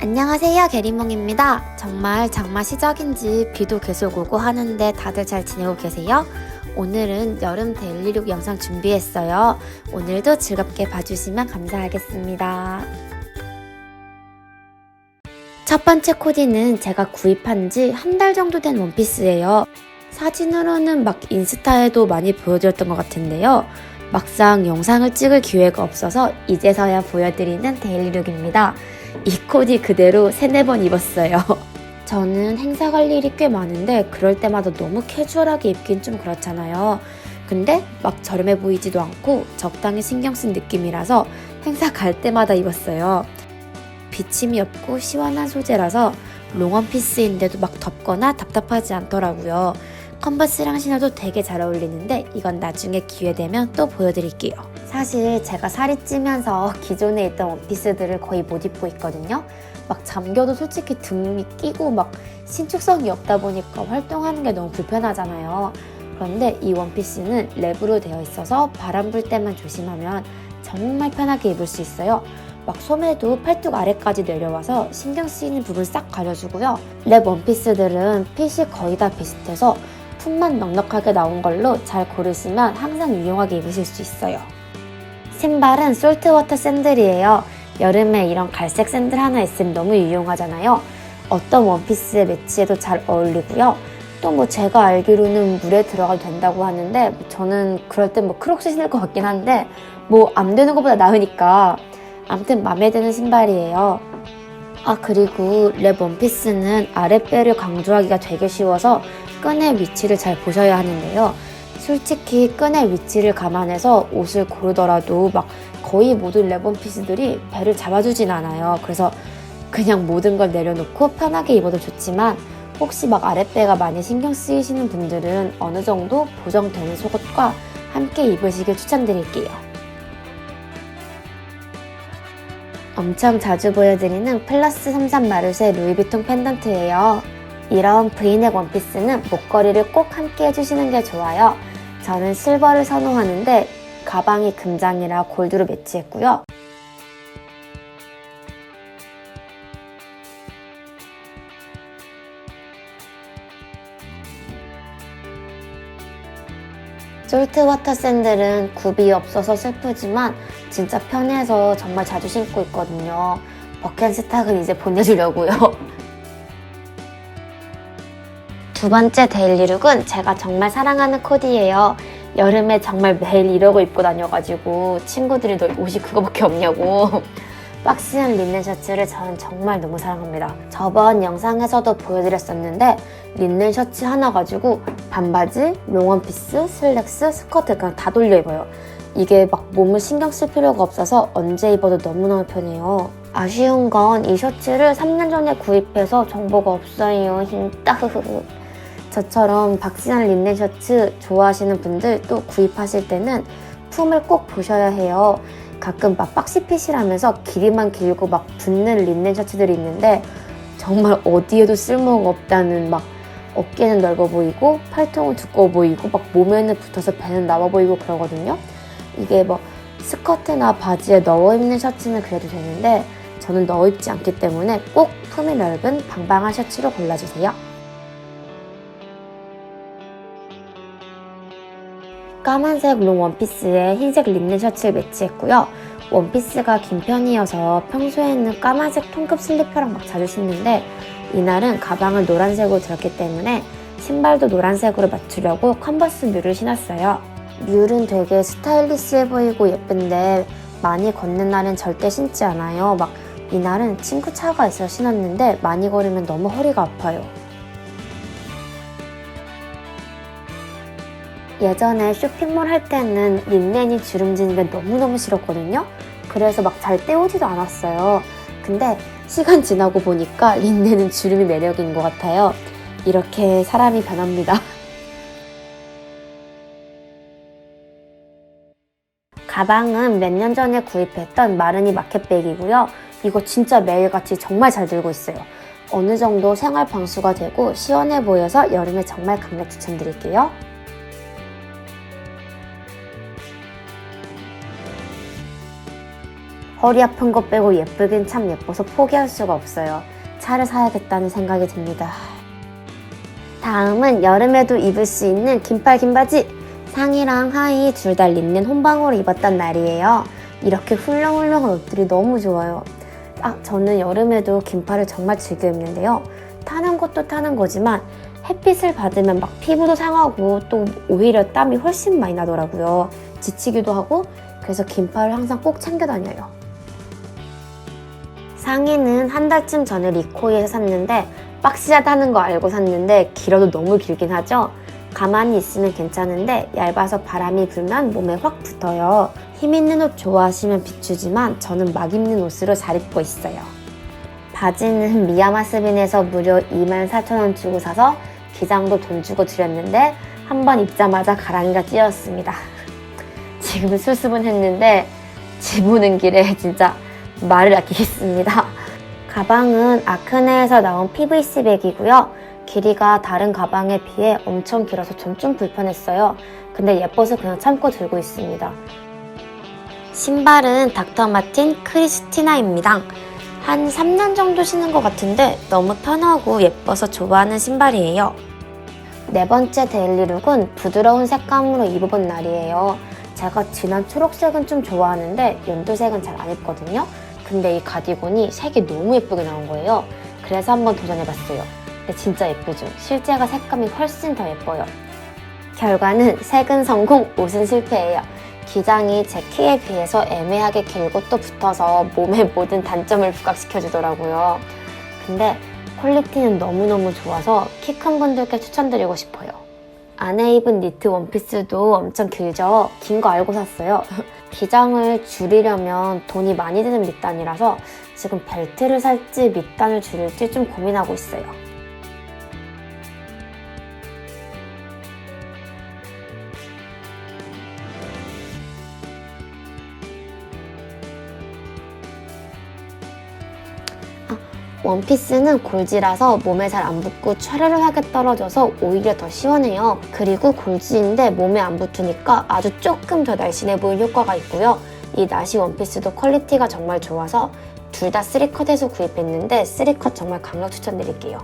안녕하세요 게리몽입니다. 정말 장마 시작인지 비도 계속 오고 하는데 다들 잘 지내고 계세요? 오늘은 여름 데일리룩 영상 준비했어요. 오늘도 즐겁게 봐주시면 감사하겠습니다. 첫 번째 코디는 제가 구입한 지 한 달 정도 된 원피스예요. 사진으로는 막 인스타에도 많이 보여드렸던 것 같은데요. 막상 영상을 찍을 기회가 없어서 이제서야 보여드리는 데일리룩입니다. 이 코디 그대로 세네 번 입었어요. 저는 행사 갈 일이 꽤 많은데 그럴 때마다 너무 캐주얼하게 입긴 좀 그렇잖아요. 근데 막 저렴해 보이지도 않고 적당히 신경 쓴 느낌이라서 행사 갈 때마다 입었어요. 비침이 없고 시원한 소재라서 롱원피스인데도 막 덥거나 답답하지 않더라고요. 컨버스랑 신어도 되게 잘 어울리는데 이건 나중에 기회 되면 또 보여드릴게요. 사실 제가 살이 찌면서 기존에 있던 원피스들을 거의 못 입고 있거든요. 막 잠겨도 솔직히 등이 끼고 막 신축성이 없다 보니까 활동하는 게 너무 불편하잖아요. 그런데 이 원피스는 랩으로 되어 있어서 바람 불 때만 조심하면 정말 편하게 입을 수 있어요. 막 소매도 팔뚝 아래까지 내려와서 신경 쓰이는 부분 싹 가려주고요. 랩 원피스들은 핏이 거의 다 비슷해서 품만 넉넉하게 나온 걸로 잘 고르시면 항상 유용하게 입으실 수 있어요. 신발은 솔트워터 샌들이에요. 여름에 이런 갈색 샌들 하나 있으면 너무 유용하잖아요. 어떤 원피스에 매치해도 잘 어울리고요. 또 뭐 제가 알기로는 물에 들어가도 된다고 하는데 저는 그럴 땐 뭐 크록스 신을 것 같긴 한데 뭐 안 되는 것보다 나으니까 아무튼 마음에 드는 신발이에요. 아 그리고 랩 원피스는 아랫배를 강조하기가 되게 쉬워서 끈의 위치를 잘 보셔야 하는데요. 솔직히 끈의 위치를 감안해서 옷을 고르더라도 막 거의 모든 랩 원피스들이 배를 잡아주진 않아요. 그래서 그냥 모든 걸 내려놓고 편하게 입어도 좋지만 혹시 막 아랫배가 많이 신경 쓰이시는 분들은 어느 정도 보정되는 속옷과 함께 입으시길 추천드릴게요. 엄청 자주 보여드리는 플러스 33 마르쉐 루이비통 펜던트예요. 이런 브이넥 원피스는 목걸이를 꼭 함께 해주시는 게 좋아요. 저는 실버를 선호하는데 가방이 금장이라 골드로 매치했고요. 솔트 워터 샌들은 굽이 없어서 슬프지만 진짜 편해서 정말 자주 신고 있거든요. 버켄스탁은 이제 보내주려고요. 두 번째 데일리룩은 제가 정말 사랑하는 코디예요. 여름에 정말 매일 이러고 입고 다녀가지고 친구들이 너 옷이 그거밖에 없냐고 박스형 린넨 셔츠를 저는 정말 너무 사랑합니다. 저번 영상에서도 보여드렸었는데 린넨 셔츠 하나 가지고 반바지, 롱원피스, 슬랙스, 스커트 그냥 다 돌려 입어요. 이게 막 몸을 신경 쓸 필요가 없어서 언제 입어도 너무너무 편해요. 아쉬운 건 이 셔츠를 3년 전에 구입해서 정보가 없어요. 힘따 저처럼 박진한 린넨 셔츠 좋아하시는 분들 또 구입하실 때는 품을 꼭 보셔야 해요. 가끔 막 박시핏이라면서 길이만 길고 막 붙는 린넨 셔츠들이 있는데 정말 어디에도 쓸모가 없다는 막 어깨는 넓어 보이고 팔통은 두꺼워 보이고 막 몸에는 붙어서 배는 나와 보이고 그러거든요. 이게 뭐 스커트나 바지에 넣어 입는 셔츠는 그래도 되는데 저는 넣어 입지 않기 때문에 꼭 품이 넓은 방방한 셔츠로 골라주세요. 까만색 롱 원피스에 흰색 린넨 셔츠를 매치했고요. 원피스가 긴 편이어서 평소에는 까만색 통급 슬리퍼랑 막 자주 신는데 이날은 가방을 노란색으로 들었기 때문에 신발도 노란색으로 맞추려고 컨버스 뮤를 신었어요. 뮤는 되게 스타일리시해 보이고 예쁜데 많이 걷는 날엔 절대 신지 않아요. 막 이날은 친구 차가 있어서 신었는데 많이 걸으면 너무 허리가 아파요. 예전에 쇼핑몰 할 때는 린넨이 주름지는 게 너무너무 싫었거든요. 그래서 막잘 떼오지도 않았어요. 근데 시간 지나고 보니까 린넨은 주름이 매력인 것 같아요. 이렇게 사람이 변합니다. 가방은 몇 년 전에 구입했던 마르니 마켓백이고요. 이거 진짜 매일같이 정말 잘 들고 있어요. 어느 정도 생활 방수가 되고 시원해 보여서 여름에 정말 강력 추천드릴게요. 허리 아픈 거 빼고 예쁘긴 참 예뻐서 포기할 수가 없어요. 차를 사야겠다는 생각이 듭니다. 다음은 여름에도 입을 수 있는 긴팔 긴 바지. 상의랑 하의 둘 다 린넨 혼방으로 입었던 날이에요. 이렇게 훌렁훌렁한 옷들이 너무 좋아요. 아, 저는 여름에도 긴팔을 정말 즐겨 입는데요. 타는 것도 타는 거지만 햇빛을 받으면 막 피부도 상하고 또 오히려 땀이 훨씬 많이 나더라고요. 지치기도 하고 그래서 긴팔을 항상 꼭 챙겨 다녀요. 상의는 한 달쯤 전에 리코이에서 샀는데 박시하다는 거 알고 샀는데 길어도 너무 길긴 하죠. 가만히 있으면 괜찮은데 얇아서 바람이 불면 몸에 확 붙어요. 힘 있는 옷 좋아하시면 비추지만 저는 막 입는 옷으로 잘 입고 있어요. 바지는 미야마스빈에서 무려 24,000원 주고 사서 기장도 돈 주고 드렸는데 한 번 입자마자 가랑이가 찢어졌습니다. 지금 수습은 했는데 집 오는 길에 진짜 말을 아끼겠습니다. 가방은 아크네에서 나온 PVC 백이고요. 길이가 다른 가방에 비해 엄청 길어서 좀좀 불편했어요. 근데 예뻐서 그냥 참고 들고 있습니다. 신발은 닥터 마틴 크리스티나입니다. 한 3년 정도 신은 것 같은데 너무 편하고 예뻐서 좋아하는 신발이에요. 네 번째 데일리룩은 부드러운 색감으로 입어본 날이에요. 제가 진한 초록색은 좀 좋아하는데 연두색은 잘 안 입거든요. 근데 이 가디건이 색이 너무 예쁘게 나온 거예요. 그래서 한번 도전해봤어요. 근데 진짜 예쁘죠? 실제가 색감이 훨씬 더 예뻐요. 결과는 색은 성공, 옷은 실패예요. 기장이 제 키에 비해서 애매하게 길고 또 붙어서 몸의 모든 단점을 부각시켜주더라고요. 근데 퀄리티는 너무너무 좋아서 키 큰 분들께 추천드리고 싶어요. 안에 입은 니트 원피스도 엄청 길죠? 긴 거 알고 샀어요. 기장을 줄이려면 돈이 많이 드는 밑단이라서 지금 벨트를 살지 밑단을 줄일지 좀 고민하고 있어요. 원피스는 골지라서 몸에 잘 안 붙고 촤르르하게 떨어져서 오히려 더 시원해요. 그리고 골지인데 몸에 안 붙으니까 아주 조금 더 날씬해 보이는 효과가 있고요. 이 나시 원피스도 퀄리티가 정말 좋아서 둘 다 3컷에서 구입했는데 3컷 정말 강력 추천드릴게요.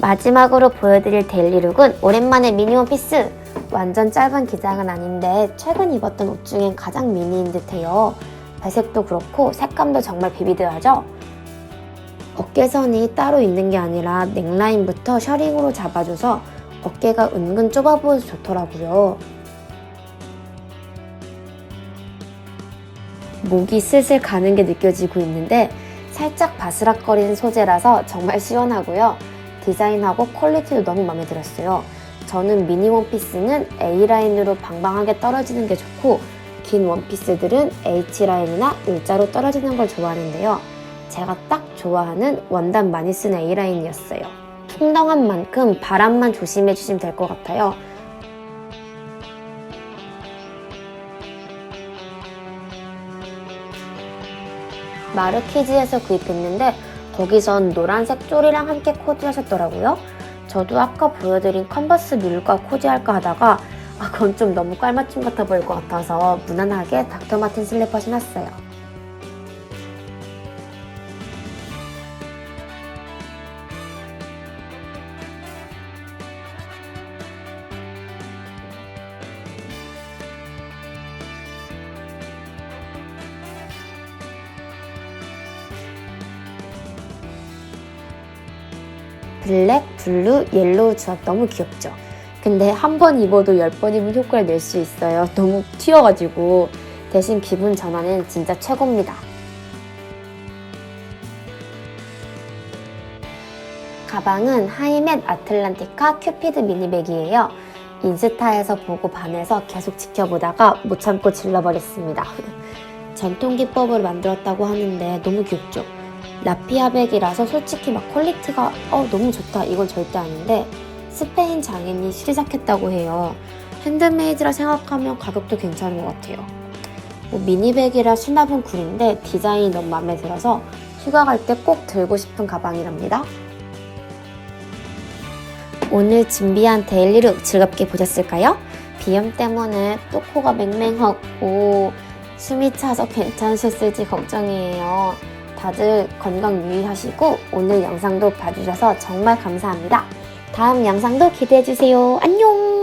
마지막으로 보여드릴 데일리룩은 오랜만에 미니 원피스! 완전 짧은 기장은 아닌데 최근 입었던 옷 중엔 가장 미니인 듯해요. 배색도 그렇고 색감도 정말 비비드하죠? 어깨선이 따로 있는 게 아니라 넥라인부터 셔링으로 잡아줘서 어깨가 은근 좁아 보여서 좋더라고요. 목이 슬슬 가는 게 느껴지고 있는데 살짝 바스락거리는 소재라서 정말 시원하고요. 디자인하고 퀄리티도 너무 마음에 들었어요. 저는 미니 원피스는 A라인으로 방방하게 떨어지는 게 좋고 긴 원피스들은 H라인이나 일자로 떨어지는 걸 좋아하는데요. 제가 딱 좋아하는 원단 많이 쓰는 A라인이었어요. 풍덩한 만큼 바람만 조심해 주시면 될 것 같아요. 마르키즈에서 구입했는데 거기선 노란색 쪼리랑 함께 코디하셨더라고요. 저도 아까 보여드린 컨버스 뮬과 코디할까 하다가 아, 그건 좀 너무 깔맞춤 같아 보일 것 같아서 무난하게 닥터 마틴 슬리퍼 신었어요. 블랙, 블루, 옐로우 조합 너무 귀엽죠? 근데 한 번 입어도 열번 입은 효과를 낼 수 있어요. 너무 튀어가지고. 대신 기분 전환은 진짜 최고입니다. 가방은 하이멧 아틀란티카 큐피드 미니백이에요. 인스타에서 보고 반해서 계속 지켜보다가 못 참고 질러버렸습니다. 전통 기법으로 만들었다고 하는데 너무 귀엽죠? 라피아백이라서 솔직히 막 퀄리티가 어 너무 좋다 이건 절대 아닌데 스페인 장인이 시작했다고 해요. 핸드메이드라 생각하면 가격도 괜찮은 것 같아요. 뭐 미니백이라 수납은 굴인데 디자인이 너무 마음에 들어서 휴가 갈 때 꼭 들고 싶은 가방이랍니다. 오늘 준비한 데일리룩 즐겁게 보셨을까요? 비염 때문에 또 코가 맹맹하고 숨이 차서 괜찮으셨을지 걱정이에요. 다들 건강 유의하시고 오늘 영상도 봐주셔서 정말 감사합니다. 다음 영상도 기대해주세요. 안녕!